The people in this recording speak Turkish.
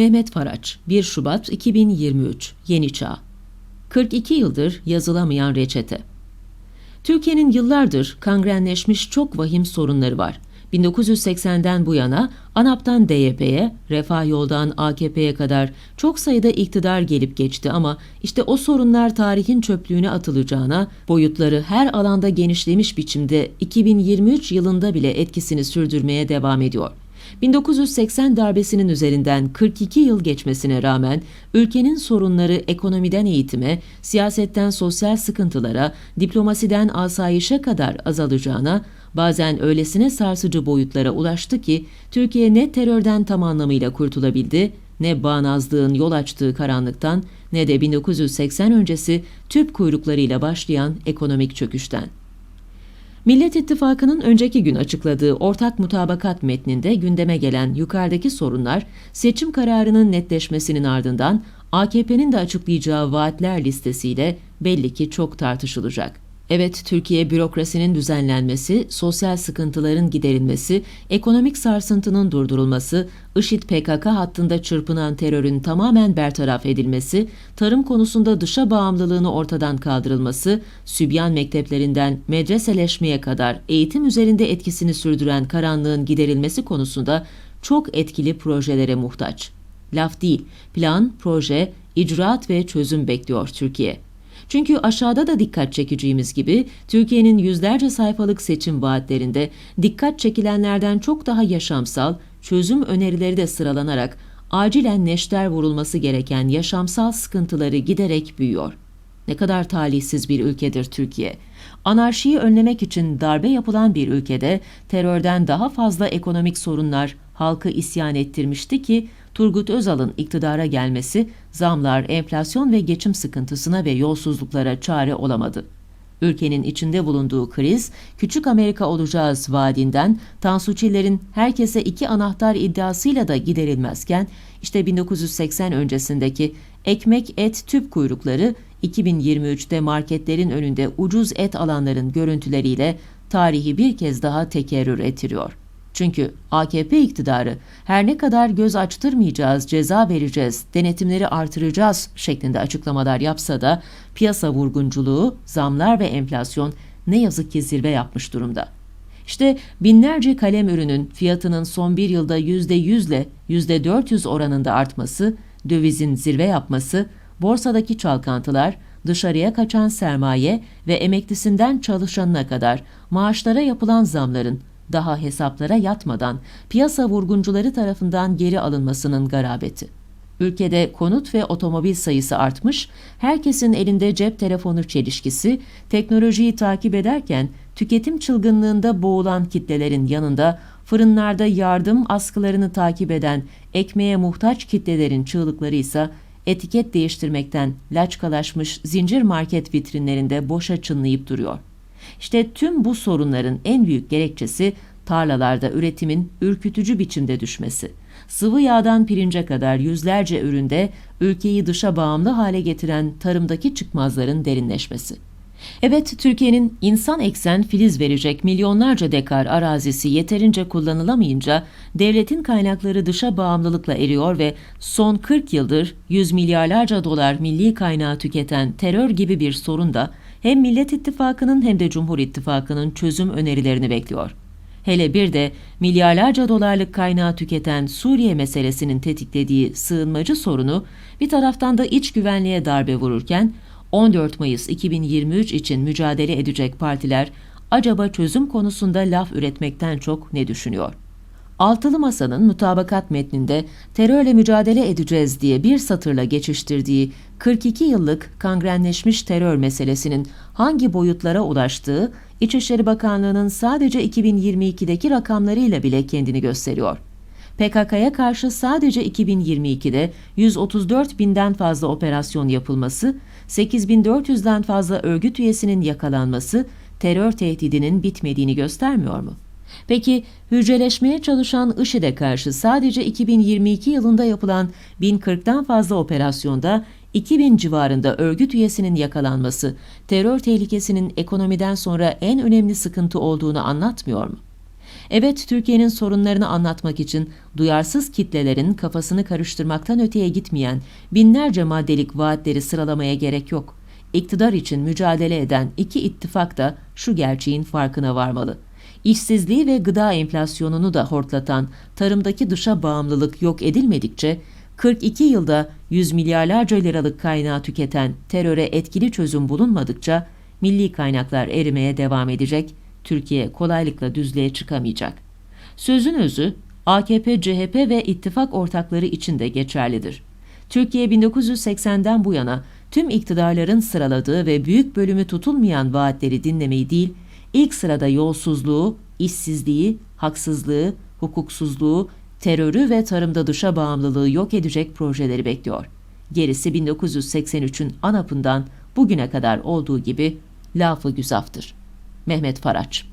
Mehmet Faraç, 1 Şubat 2023, Yeni Çağ. 42 yıldır yazılamayan reçete. Türkiye'nin yıllardır kangrenleşmiş çok vahim sorunları var. 1980'den bu yana ANAP'tan DYP'ye, Refah Yol'dan AKP'ye kadar çok sayıda iktidar gelip geçti ama işte o sorunlar tarihin çöplüğüne atılacağına, boyutları her alanda genişlemiş biçimde 2023 yılında bile etkisini sürdürmeye devam ediyor. 1980 darbesinin üzerinden 42 yıl geçmesine rağmen ülkenin sorunları ekonomiden eğitime, siyasetten sosyal sıkıntılara, diplomasiden asayişe kadar azalacağına, bazen öylesine sarsıcı boyutlara ulaştı ki Türkiye ne terörden tam anlamıyla kurtulabildi, ne bağnazlığın yol açtığı karanlıktan ne de 1980 öncesi tüp kuyruklarıyla başlayan ekonomik çöküşten. Millet İttifakı'nın önceki gün açıkladığı ortak mutabakat metninde gündeme gelen yukarıdaki sorunlar seçim kararının netleşmesinin ardından AKP'nin de açıklayacağı vaatler listesiyle belli ki çok tartışılacak. Evet, Türkiye bürokrasinin düzenlenmesi, sosyal sıkıntıların giderilmesi, ekonomik sarsıntının durdurulması, IŞİD PKK hattında çırpınan terörün tamamen bertaraf edilmesi, tarım konusunda dışa bağımlılığını ortadan kaldırılması, Sübyan mekteplerinden medreseleşmeye kadar eğitim üzerinde etkisini sürdüren karanlığın giderilmesi konusunda çok etkili projelere muhtaç. Laf değil, plan, proje, icraat ve çözüm bekliyor Türkiye. Çünkü aşağıda da dikkat çekeceğimiz gibi Türkiye'nin yüzlerce sayfalık seçim vaatlerinde dikkat çekilenlerden çok daha yaşamsal, çözüm önerileri de sıralanarak acilen neşter vurulması gereken yaşamsal sıkıntıları giderek büyüyor. Ne kadar talihsiz bir ülkedir Türkiye. Anarşiyi önlemek için darbe yapılan bir ülkede terörden daha fazla ekonomik sorunlar halkı isyan ettirmişti ki Turgut Özal'ın iktidara gelmesi zamlar, enflasyon ve geçim sıkıntısına ve yolsuzluklara çare olamadı. Ülkenin içinde bulunduğu kriz, küçük Amerika olacağız vaadinden Tansu Çiller'in herkese iki anahtar iddiasıyla da giderilmezken, işte 1980 öncesindeki ekmek et tüp kuyrukları 2023'te marketlerin önünde ucuz et alanların görüntüleriyle tarihi bir kez daha tekerrür ettiriyor. Çünkü AKP iktidarı her ne kadar göz açtırmayacağız, ceza vereceğiz, denetimleri artıracağız şeklinde açıklamalar yapsa da piyasa vurgunculuğu, zamlar ve enflasyon ne yazık ki zirve yapmış durumda. İşte binlerce kalem ürünün fiyatının son bir yılda %100 ile %400 oranında artması, dövizin zirve yapması, borsadaki çalkantılar, dışarıya kaçan sermaye ve emeklisinden çalışanına kadar maaşlara yapılan zamların daha hesaplara yatmadan piyasa vurguncuları tarafından geri alınmasının garabeti. Ülkede konut ve otomobil sayısı artmış, herkesin elinde cep telefonu çelişkisi, teknolojiyi takip ederken tüketim çılgınlığında boğulan kitlelerin yanında fırınlarda yardım askılarını takip eden ekmeğe muhtaç kitlelerin çığlıkları ise etiket değiştirmekten laçkalaşmış zincir market vitrinlerinde boşa çınlayıp duruyor. İşte tüm bu sorunların en büyük gerekçesi tarlalarda üretimin ürkütücü biçimde düşmesi. Sıvı yağdan pirince kadar yüzlerce üründe ülkeyi dışa bağımlı hale getiren tarımdaki çıkmazların derinleşmesi. Evet, Türkiye'nin insan eksen filiz verecek milyonlarca dekar arazisi yeterince kullanılamayınca devletin kaynakları dışa bağımlılıkla eriyor ve son 40 yıldır yüz milyarlarca dolar milli kaynağı tüketen terör gibi bir sorun da hem Millet İttifakı'nın hem de Cumhur İttifakı'nın çözüm önerilerini bekliyor. Hele bir de milyarlarca dolarlık kaynağı tüketen Suriye meselesinin tetiklediği sığınmacı sorunu bir taraftan da iç güvenliğe darbe vururken 14 Mayıs 2023 için mücadele edecek partiler acaba çözüm konusunda laf üretmekten çok ne düşünüyor? Altılı Masa'nın mutabakat metninde terörle mücadele edeceğiz diye bir satırla geçiştirdiği 42 yıllık kangrenleşmiş terör meselesinin hangi boyutlara ulaştığı İçişleri Bakanlığı'nın sadece 2022'deki rakamlarıyla bile kendini gösteriyor. PKK'ya karşı sadece 2022'de 134 binden fazla operasyon yapılması, 8400'den fazla örgüt üyesinin yakalanması terör tehdidinin bitmediğini göstermiyor mu? Peki hücreleşmeye çalışan IŞİD'e karşı sadece 2022 yılında yapılan 1040'tan fazla operasyonda 2000 civarında örgüt üyesinin yakalanması terör tehlikesinin ekonomiden sonra en önemli sıkıntı olduğunu anlatmıyor mu? Evet, Türkiye'nin sorunlarını anlatmak için duyarsız kitlelerin kafasını karıştırmaktan öteye gitmeyen binlerce maddelik vaatleri sıralamaya gerek yok. İktidar için mücadele eden iki ittifak da şu gerçeğin farkına varmalı. İşsizliği ve gıda enflasyonunu da hortlatan tarımdaki dışa bağımlılık yok edilmedikçe 42 yılda 100 milyarlarca liralık kaynağı tüketen teröre etkili çözüm bulunmadıkça milli kaynaklar erimeye devam edecek, Türkiye kolaylıkla düzlüğe çıkamayacak. Sözün özü AKP, CHP ve ittifak ortakları için de geçerlidir. Türkiye 1980'den bu yana tüm iktidarların sıraladığı ve büyük bölümü tutulmayan vaatleri dinlemeyi değil, ilk sırada yolsuzluğu, işsizliği, haksızlığı, hukuksuzluğu, terörü ve tarımda dışa bağımlılığı yok edecek projeleri bekliyor. Gerisi 1983'ün ANAP'ından bugüne kadar olduğu gibi lafı güzaftır. Mehmet Faraç